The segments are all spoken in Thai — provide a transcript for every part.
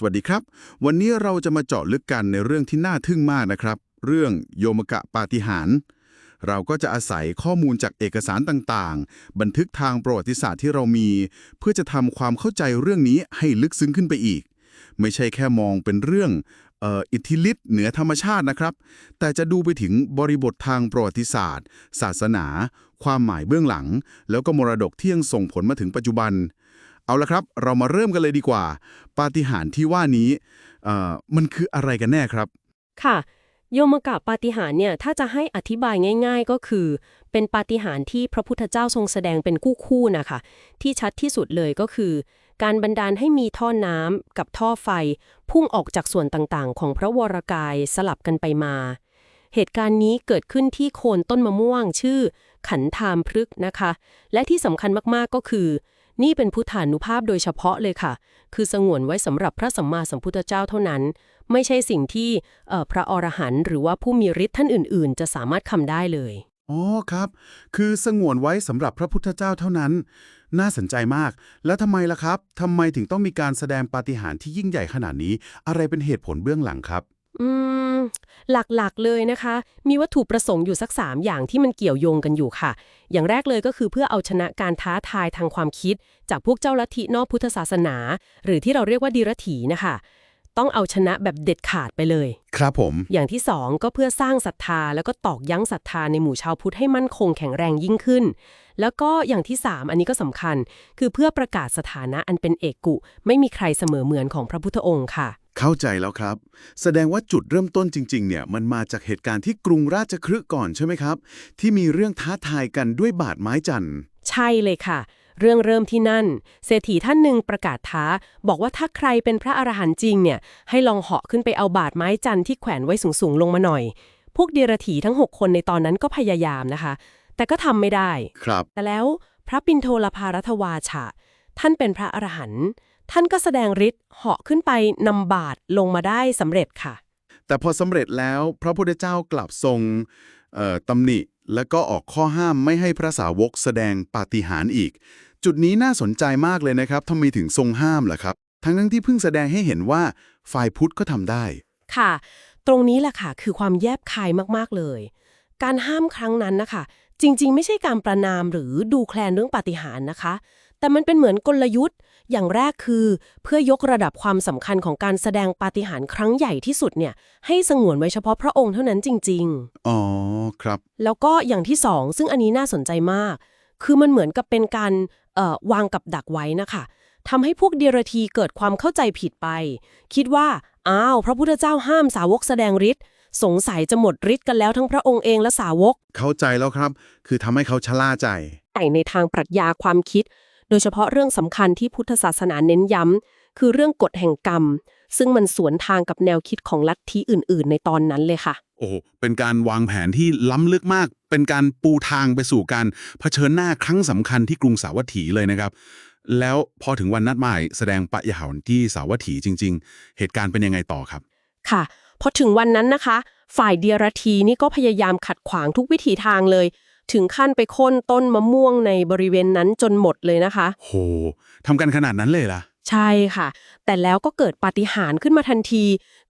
สวัสดีครับ วันนี้เราจะมาเจาะลึกกันในเรื่องที่น่าทึ่งมากนะครับ เรื่องโยมกะปาฏิหาริย์เราก็จะอาศัยข้อมูลจากเอกสารต่างๆ บันทึกทางประวัติศาสตร์ที่เรามี เพื่อจะทำความเข้าใจเรื่องนี้ให้ลึกซึ้งขึ้นไปอีก ไม่ใช่แค่มองเป็นเรื่องอ,อ,อิทธิฤทธิ์เหนือธรรมชาตินะครับ แต่จะดูไปถึงบริบททางประวัติศาสตร์ ศาสนา ความหมายเบื้องหลัง แล้วก็มรดกที่ยังส่งผลมาถึงปัจจุบัน เอาละครับ เรามาเริ่มกันเลยดีกว่า ปาฏิหาริย์ที่ว่านี้มันคืออะไรกันแน่ครับ ค่ะ โยมกะปาฏิหาริย์เนี่ยถ้าจะให้อธิบายง่าย ๆ ก็คือ เป็นปาฏิหาริย์ที่พระพุทธเจ้าทรงแสดงเป็นคู่ๆนะคะ ที่ชัดที่สุดเลยก็คือ การบันดาลให้มีท่อน้ำกับท่อไฟ พุ่งออกจากส่วนต่างๆ ของพระวรากายสลับกันไปมา เหตุการณ์นี้เกิดขึ้นที่โคนต้นมะม่วงชื่อ ขันธามพฤกษ์นะคะ และที่สำคัญมากๆก็คือ นี่เป็นพุทธานุภาพโดยเฉพาะเลยค่ะ คือสงวนไว้สำหรับพระสัมมาสัมพุทธเจ้าเท่านั้น ไม่ใช่สิ่งที่เอ่อพระอรหันต์หรือว่าผู้มีฤทธิ์ท่านอื่น ๆ จะสามารถทำได้เลยอ๋อครับ คือสงวนไว้สำหรับพระพุทธเจ้าเท่านั้น น่าสนใจมาก แล้วทำไมล่ะครับทำไมถึงต้องมีการแสดงปาฏิหาริย์ที่ยิ่งใหญ่ขนาดนี้ อะไรเป็นเหตุผลเบื้องหลังครับ อืม หลักๆเลยนะคะ มีวัตถุประสงค์อยู่สัก 3 อย่างที่มันเกี่ยวโยงกันอยู่ค่ะ อย่างแรกเลยก็คือเพื่อเอาชนะการท้าทายทางความคิด จากพวกเจ้าลัทธินอกพุทธศาสนา หรือที่เราเรียกว่าดีรถีนะคะ ต้องเอาชนะแบบเด็ดขาดไปเลย ครับผม อย่างที่สองก็เพื่อสร้างศรัทธา แล้วก็ตอกย้ำศรัทธาในหมู่ชาวพุทธให้มั่นคงแข็งแรงยิ่งขึ้น แล้วก็อย่างที่สามอันนี้ก็สำคัญ คือเพื่อประกาศสถานะอันเป็นเอกกุ ไม่มีใครเสมอเหมือนของพระพุทธองค์ค่ะ เข้าใจแล้วครับ แสดงว่าจุดเริ่มต้นจริง ๆ เนี่ย มันมาจากเหตุการณ์ที่กรุงราชคฤห์ก่อนใช่ไหมครับ ที่มีเรื่องท้าทายกันด้วยบาดไม้จันทร์ ใช่เลยค่ะ เรื่องเริ่มที่นั่น เศรษฐีท่านหนึ่งประกาศท้า บอกว่าถ้าใครเป็นพระอรหันต์จริงเนี่ย ให้ลองเหาะขึ้นไปเอาบาดไม้จันทร์ที่แขวนไว้สูงๆลงมาหน่อย พวกเดรถีทั้ง 6 คนในตอนนั้นก็พยายามนะคะ แต่ก็ทำไม่ได้ ครับ แต่แล้วพระปินโทลภารัตวาชะท่านเป็นพระอรหันต์ ท่านก็แสดงฤทธิ์เหาะขึ้นไปนำบาทลงมาได้สำเร็จค่ะ แต่พอสำเร็จแล้วพระพุทธเจ้ากลับทรงเอ่อตำหนิ แล้วก็ออกข้อห้ามไม่ให้พระสาวกแสดงปาฏิหาริย์อีก จุดนี้น่าสนใจมากเลยนะครับทำไมถึงทรงห้ามล่ะครับ ทั้งทั้งๆที่เพิ่งแสดงให้เห็นว่าฝ่ายพุทธก็ทำได้ ค่ะ ตรงนี้แหละค่ะ คือความแยบคายมากๆเลย การห้ามครั้งนั้นนะคะ จริง ๆ ไม่ใช่การประนามหรือดูแคลนเรื่องปาฏิหาริย์นะคะ แต่มันเป็นเหมือนกลยุทธ์ อย่างแรกคือ เพื่อยกระดับความสำคัญของการแสดงปาฏิหาริย์ครั้งใหญ่ที่สุดเนี่ย ให้สงวนไว้เฉพาะพระองค์เท่านั้นจริง ๆ อ๋อครับ แล้วก็อย่างที่สองซึ่งอันนี้น่าสนใจมาก คือมันเหมือนกับเป็นการเอ่อวางกับดักไว้นะคะทำให้พวกเดียรธีเกิดความเข้าใจผิดไป คิดว่าอ้าวพระพุทธเจ้าห้ามสาวกแสดงฤทธิ์สงสัยจะหมดฤทธิ์กันแล้วทั้งพระองค์เองและสาวก เข้าใจแล้วครับ คือทำให้เขาชะล่าใจ แต่ในทางปรัชญาความคิด โดยเฉพาะเรื่องสำคัญที่พุทธศาสนาเน้นย้ำ คือเรื่องกฎแห่งกรรม ซึ่งมันสวนทางกับแนวคิดของลัทธิอื่น ๆ ในตอนนั้นเลยค่ะ โอ้โหเป็นการวางแผนที่ล้ำลึกมาก เป็นการปูทางไปสู่การเผชิญหน้าครั้งสำคัญที่กรุงสาวัตถีเลยนะครับ แล้วพอถึงวันนัดหมายแสดงปะยาหนที่สาวัตถีจริง ๆ เหตุการณ์เป็นยังไงต่อครับ ค่ะ พอถึงวันนั้นนะคะ ฝ่ายเดียรธีนี่ก็พยายามขัดขวางทุกวิถีทางเลย ถึงขั้นไปโค่นต้นมะม่วงในบริเวณนั้นจนหมดเลยนะคะ โหทำกันขนาดนั้นเลยล่ะ ใช่ค่ะ แต่แล้วก็เกิดปาฏิหาริย์ขึ้นมาทันที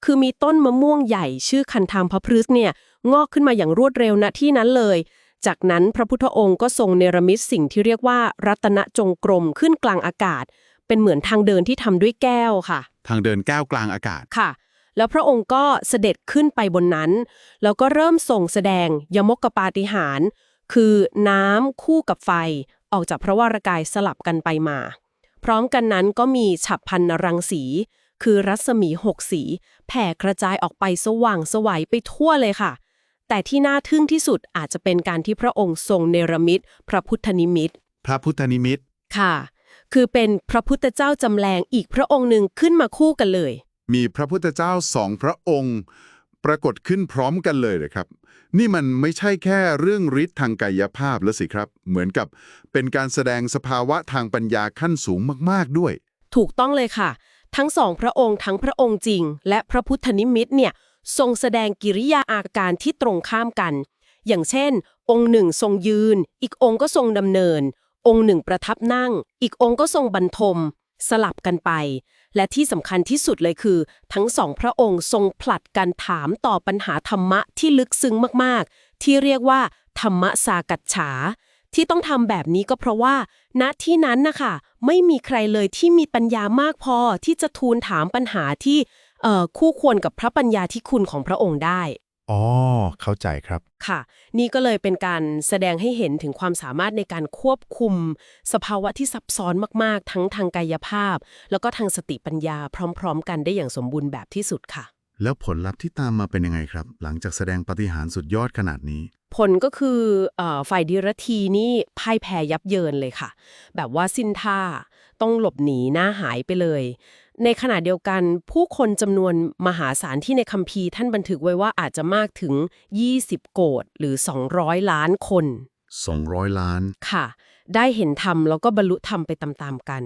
คือมีต้นมะม่วงใหญ่ชื่อคันธามพระพฤกษ์เนี่ยงอกขึ้นมาอย่างรวดเร็วณที่นั้นเลย จากนั้นพระพุทธองค์ก็ทรงเนรมิตสิ่งที่เรียกว่ารัตนจงกรมขึ้นกลางอากาศ เป็นเหมือนทางเดินที่ทำด้วยแก้วค่ะ ทางเดินก้าวกลางอากาศค่ะแล้วพระองค์ก็เสด็จขึ้นไปบนนั้น แล้วก็เริ่มส่งแสดงยมกปาฏิหาริย์ คือน้ำคู่กับไฟออกจากพระวรากายสลับกันไปมา พร้อมกันนั้นก็มีฉับพันนรังสี คือรัศมีหกสี แผ่กระจายออกไปสว่างสวัยไปทั่วเลยค่ะ แต่ที่น่าทึ่งที่สุดอาจจะเป็นการที่พระองค์ทรงเนรมิต พระพุทธนิมิต พระพุทธนิมิต ค่ะ คือเป็นพระพุทธเจ้าจำแรงอีกพระองค์หนึ่งขึ้นมาคู่กันเลย มีพระพุทธเจ้าสองพระองค์ ปรากฏขึ้นพร้อมกันเลยเลยครับ นี่มันไม่ใช่แค่เรื่องฤทธิ์ทางกายภาพแล้วสิครับ เหมือนกับเป็นการแสดงสภาวะทางปัญญาขั้นสูงมากๆด้วย ถูกต้องเลยค่ะ ทั้งสองพระองค์ทั้งพระองค์จริง และพระพุทธนิมิตเนี่ยทรงแสดงกิริยาอาการที่ตรงข้ามกัน อย่างเช่น องค์หนึ่งทรงยืน อีกองค์ก็ทรงดำเนิน องค์หนึ่งประทับนั่ง อีกองค์ก็ทรงบรรทม สลับกันไป และที่สำคัญที่สุดเลยคือ ทั้งสองพระองค์ทรงผลัดกันถามต่อปัญหาธรรมะที่ลึกซึ้งมากๆ ที่เรียกว่า ธรรมสากัจฉา ที่ต้องทำแบบนี้ก็เพราะว่า ณที่นั้นนะคะไม่มีใครเลยที่มีปัญญามากพอที่จะทูลถามปัญหาที่เอ่อคู่ควรกับพระปัญญาที่คุณของพระองค์ได้ อ๋อ เข้าใจครับ ค่ะ นี่ก็เลยเป็นการแสดงให้เห็นถึงความสามารถในการควบคุม สภาวะที่ซับซ้อนมากๆ ทั้งทางกายภาพ แล้วก็ทางสติปัญญาพร้อม ๆ กันได้อย่างสมบูรณ์แบบที่สุดค่ะ แล้วผลลัพธ์ที่ตามมาเป็นยังไงครับ หลังจากแสดงปาฏิหาริย์สุดยอดขนาดนี้ ผลก็คือเออฝ่ายดีรธีนี่พ่ายแพ้ยับเยินเลยค่ะ แบบว่าสิ้นท่าต้องหลบหนีหน้าหายไปเลย ในขณะเดียวกันผู้คนจำนวนมหาศาลที่ในคัมภีร์ท่านบันทึกไว้ว่าอาจจะมากถึง 20 โกดหรือ 200 ล้านคน 200 ล้าน ค่ะ ได้เห็นธรรมแล้วก็บรรลุธรรมไปตามๆกัน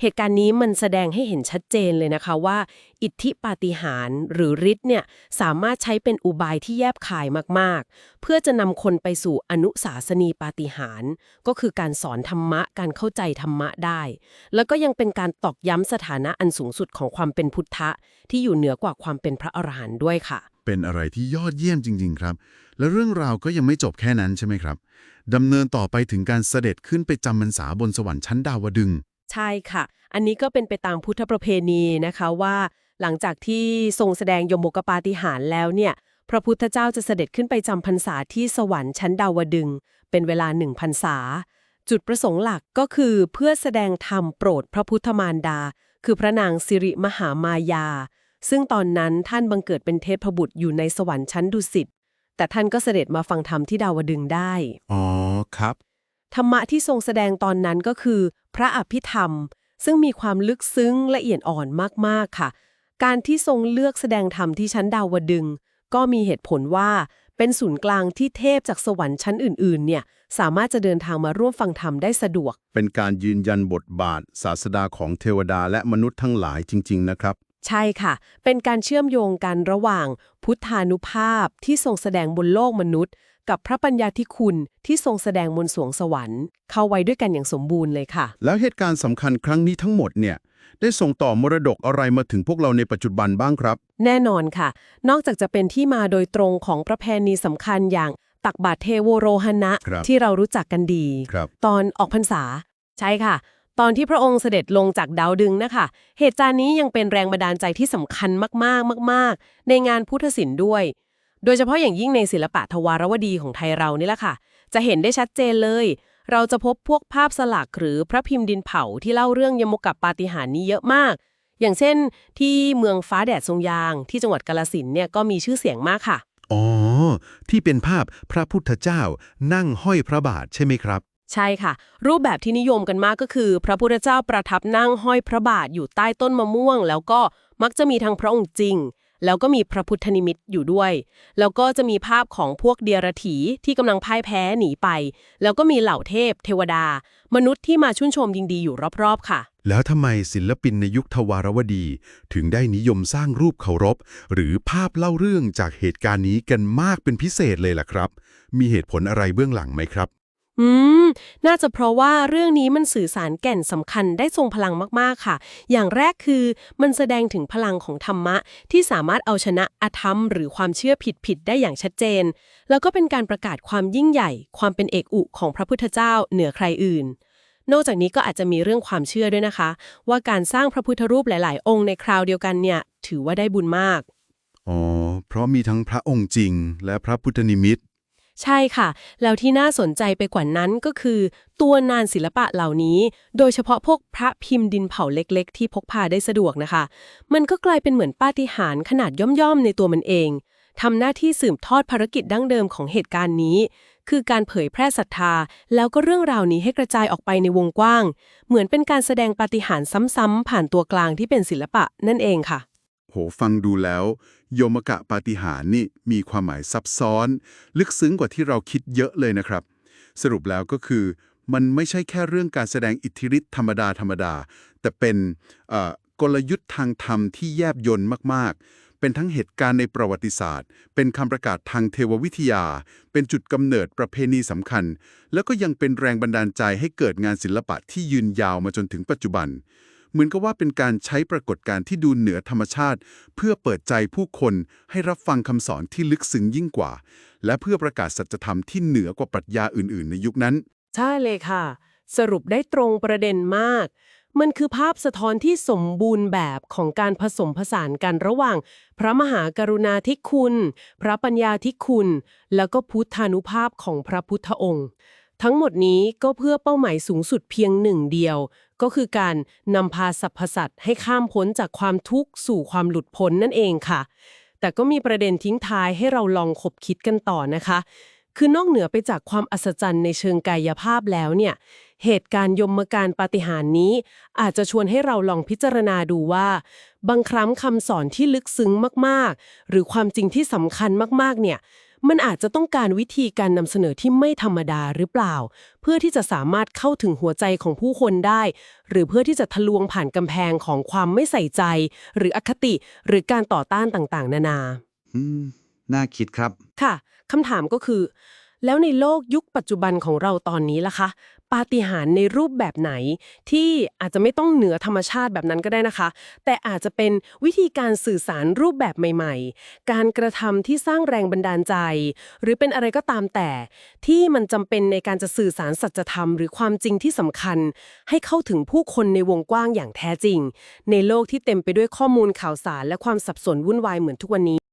เหตุการณ์นี้มันแสดงให้เห็นชัดเจนเลยนะคะว่า อิทธิปาฏิหาริย์หรือฤทธิ์เนี่ยสามารถใช้เป็นอุบายที่แยบคายมากๆ เพื่อจะนำคนไปสู่อนุสาสนีปาฏิหาริย์ก็คือการสอนธรรมะการเข้าใจธรรมะได้ แล้วก็ยังเป็นการตอกย้ำสถานะอันสูงสุดของความเป็นพุทธะที่อยู่เหนือกว่าความเป็นพระอรหันต์ด้วยค่ะ เป็นอะไรที่ยอดเยี่ยมจริง ๆ ครับ และเรื่องราวก็ยังไม่จบแค่นั้นใช่ไหมครับดำเนินต่อไปถึงการเสด็จขึ้นไปจำพรรษาบนสวรรค์ชั้นดาวดึง ใช่ค่ะ อันนี้ก็เป็นไปตามพุทธประเพณีนะคะว่า หลังจากที่ทรงแสดงยมกปาฏิหารย์แล้วเนี่ย พระพุทธเจ้าจะเสด็จขึ้นไปจำพรรษาที่สวรรค์ชั้นดาวดึง เป็นเวลาหนึ่งพรรษา จุดประสงค์หลักก็คือเพื่อแสดงธรรมโปรดพระพุทธมารดา คือพระนางสิริมหามายา ซึ่งตอนนั้นท่านบังเกิดเป็นเทพบุตรอยู่ในสวรรค์ชั้นดุสิต แต่ท่านก็เสด็จมาฟังธรรมที่ดาวดึงส์ได้ อ๋อครับ ธรรมะที่ทรงแสดงตอนนั้นก็คือ พระอภิธรรม ซึ่งมีความลึกซึ้งละเอียดอ่อนมากๆค่ะ การที่ทรงเลือกแสดงธรรมที่ชั้นดาวดึงส์ก็มีเหตุผลว่าเป็นศูนย์กลางที่เทพจากสวรรค์ชั้นอื่นๆ เนี่ย สามารถจะเดินทางมาร่วมฟังธรรมได้สะดวก เป็นการยืนยันบทบาท ศาสดาของเทวดาและมนุษย์ทั้งหลายจริง ๆ นะครับ ใช่ค่ะ เป็นการเชื่อมโยงกันระหว่างพุทธานุภาพที่ทรงแสดงบนโลกมนุษย์ กับพระปัญญาธิคุณที่ทรงแสดงบนสวงสวรรค์ เข้าไว้ด้วยกันอย่างสมบูรณ์เลยค่ะ แล้วเหตุการณ์สำคัญครั้งนี้ทั้งหมดเนี่ยได้ส่งต่อมรดกอะไรมาถึงพวกเราในปัจจุบันบ้างครับ แน่นอนค่ะ นอกจากจะเป็นที่มาโดยตรงของประเพณีสำคัญอย่างตักบาตรเทโวโรหณะครับที่เรารู้จักกันดีครับตอนออกพรรษา ใช่ค่ะ ตอนที่พระองค์เสด็จลงจากดาวดึงนะคะ เหตุการณ์นี้ยังเป็นแรงบันดาลใจที่สำคัญมากๆ มาก ๆ ในงานพุทธศิลป์ด้วย โดยเฉพาะอย่างยิ่งในศิลปะทวารวดีของไทยเรานี่แหละค่ะ จะเห็นได้ชัดเจนเลย เราจะพบพวกภาพสลักหรือพระพิมพ์ดินเผาที่เล่าเรื่องยมกับปาฏิหาริย์นี้เยอะมาก อย่างเช่น ที่เมืองฟ้าแดดทรงยาง ที่จังหวัดกาลสินเนี่ยก็มีชื่อเสียงมากค่ะอ๋อ ที่เป็นภาพพระพุทธเจ้านั่งห้อยพระบาทใช่ไหมครับ ใช่ค่ะ รูปแบบที่นิยมกันมากก็คือ พระพุทธเจ้าประทับนั่งห้อยพระบาทอยู่ใต้ต้นมะม่วง แล้วก็มักจะมีทั้งพระองค์จริง แล้วก็มีพระพุทธนิมิตอยู่ด้วย แล้วก็จะมีภาพของพวกเดียรถีที่กำลังพ่ายแพ้หนีไป แล้วก็มีเหล่าเทพ เทวดา มนุษย์ที่มาชื่นชมยิงดีอยู่รอบๆค่ะ แล้วทำไมศิลปินในยุคทวารวดี ถึงได้นิยมสร้างรูปเคารพ หรือภาพเล่าเรื่องจากเหตุการณ์นี้กันมากเป็นพิเศษเลยล่ะครับ มีเหตุผลอะไรเบื้องหลังไหมครับ อืม น่าจะเพราะว่าเรื่องนี้มันสื่อสารแก่นสำคัญได้ทรงพลังมากๆค่ะ อย่างแรกคือมันแสดงถึงพลังของธรรมะ ที่สามารถเอาชนะอธรรม หรือความเชื่อผิดๆได้อย่างชัดเจน แล้วก็เป็นการประกาศความยิ่งใหญ่ ความเป็นเอกอุของพระพุทธเจ้าเหนือใครอื่น นอกจากนี้ก็อาจจะมีเรื่องความเชื่อด้วยนะคะ ว่าการสร้างพระพุทธรูปหลาย ๆ องค์ในคราวเดียวกันเนี่ย ถือว่าได้บุญมากอ๋อเพราะมีทั้งพระองค์จริง และพระพุทธนิมิต ใช่ค่ะ แล้วที่น่าสนใจไปกว่านั้นก็คือ ตัวนานศิลปะเหล่านี้ โดยเฉพาะพวกพระพิมพ์ดินเผาเล็ก ๆ ที่พกพาได้สะดวกนะคะ มันก็กลายเป็นเหมือนปาฏิหาริย์ขนาดย่อมๆในตัวมันเองทำหน้าที่สืบทอดภารกิจดั้งเดิมของเหตุการณ์นี้ คือการเผยแพร่ศรัทธา แล้วก็เรื่องราวนี้ให้กระจายออกไปในวงกว้าง เหมือนเป็นการแสดงปาฏิหาริย์ซ้ำๆผ่านตัวกลางที่เป็นศิลปะนั่นเองค่ะ โหฟังดูแล้ว โยมกะปาฏิหารนี่มีความหมายซับซ้อน ลึกซึ้งกว่าที่เราคิดเยอะเลยนะครับ สรุปแล้วก็คือ มันไม่ใช่แค่เรื่องการแสดงอิทธิฤทธิ์ธรรมดาธรรมดา แต่เป็นกลยุทธ์ทางธรรมที่แยบยลมากๆ เป็นทั้งเหตุการณ์ในประวัติศาสตร์ เป็นคำประกาศทางเทววิทยา เป็นจุดกำเนิดประเพณีสำคัญ แล้วก็ยังเป็นแรงบันดาลใจให้เกิดงานศิลปะที่ยืนยาวมาจนถึงปัจจุบัน เหมือนกับว่าเป็นการใช้ปรากฏการณ์ที่ดูเหนือธรรมชาติ เพื่อเปิดใจผู้คนให้รับฟังคำสอนที่ลึกซึ้งยิ่งกว่า และเพื่อประกาศสัจธรรมที่เหนือกว่าปรัชญาอื่น ๆ ในยุคนั้น ใช่เลยค่ะ สรุปได้ตรงประเด็นมาก มันคือภาพสะท้อนที่สมบูรณ์แบบของการผสมผสานกันระหว่าง พระมหากรุณาธิคุณ พระปัญญาธิคุณ แล้วก็พุทธานุภาพของพระพุทธองค์ทั้งหมดนี้ก็เพื่อเป้าหมายสูงสุดเพียงหนึ่งเดียว ก็คือการนำพาสรรพสัตว์ให้ข้ามพ้นจากความทุกข์สู่ความหลุดพ้นนั่นเองค่ะ แต่ก็มีประเด็นทิ้งท้ายให้เราลองคบคิดกันต่อนะคะ คือนอกเหนือไปจากความอัศจรรย์ในเชิงกายภาพแล้วเนี่ย เหตุการณ์ยมการปาฏิหาริย์นี้ อาจจะชวนให้เราลองพิจารณาดูว่า บางครั้งคำสอนที่ลึกซึ้งมากๆ หรือความจริงที่สำคัญมากๆ เนี่ย มันอาจจะต้องการวิธีการนำเสนอที่ไม่ธรรมดาหรือเปล่า เพื่อที่จะสามารถเข้าถึงหัวใจของผู้คนได้ หรือเพื่อที่จะทะลวงผ่านกำแพงของความไม่ใส่ใจ หรืออคติ หรือการต่อต้านต่างๆ นานา อืม น่าคิดครับ ค่ะคำถามก็คือ แล้วในโลกยุคปัจจุบันของเราตอนนี้ล่ะคะปาฏิหาริย์ในรูปแบบไหน ที่อาจจะไม่ต้องเหนือธรรมชาติแบบนั้นก็ได้นะคะ แต่อาจจะเป็นวิธีการสื่อสารรูปแบบใหม่ ๆ การกระทำที่สร้างแรงบันดาลใจ หรือเป็นอะไรก็ตามแต่ ที่มันจำเป็นในการจะสื่อสารสัจธรรม หรือความจริงที่สำคัญ ให้เข้าถึงผู้คนในวงกว้างอย่างแท้จริง ในโลกที่เต็มไปด้วยข้อมูลข่าวสารและความสับสนวุ่นวายเหมือนทุกวันนี้